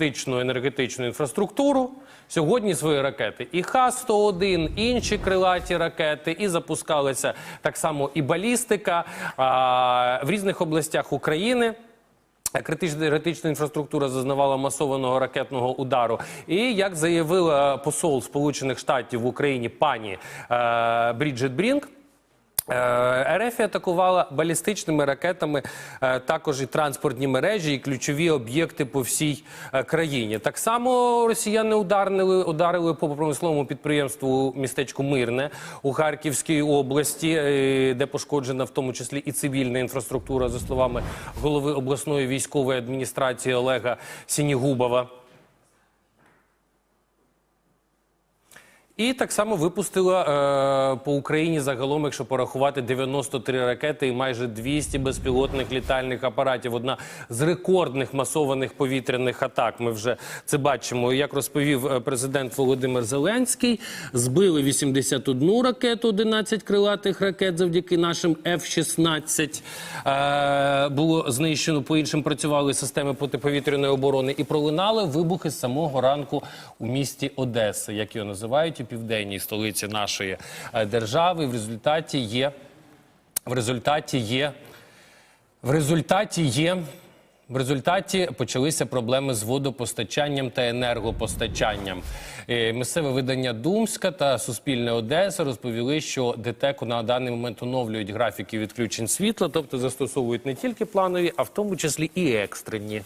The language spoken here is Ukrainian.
критичну енергетичну інфраструктуру. Сьогодні свої ракети і Х-101, інші крилаті ракети, і запускалися так само і балістика а, в різних областях України. Критична енергетична інфраструктура зазнавала масованого ракетного удару. І як заявила посол Сполучених Штатів в Україні пані е, Бріджит Брінк. Е, РФ атакувала балістичними ракетами е, також і транспортні мережі, і ключові об'єкти по всій е, країні. Так само росіяни ударили, ударили по промисловому підприємству містечку Мирне у Харківській області, де пошкоджена в тому числі і цивільна інфраструктура, за словами голови обласної військової адміністрації Олега Сінігубова. І так само випустила е, по Україні загалом, якщо порахувати 93 ракети і майже 200 безпілотних літальних апаратів. Одна з рекордних масованих повітряних атак. Ми вже це бачимо. Як розповів е, президент Володимир Зеленський, збили 81 ракету, 11 крилатих ракет завдяки нашим F-16. Е, було знищено по іншим. Працювали системи протиповітряної оборони і пролунали вибухи з самого ранку у місті Одеса, як його називають, південній столиці нашої е, держави. В результаті є в результаті є в результаті є. В результаті почалися проблеми з водопостачанням та енергопостачанням. Е, Місцеве видання Думська та Суспільне Одеса розповіли, що ДТЕКу на даний момент оновлюють графіки відключень світла, тобто застосовують не тільки планові, а в тому числі і екстрені.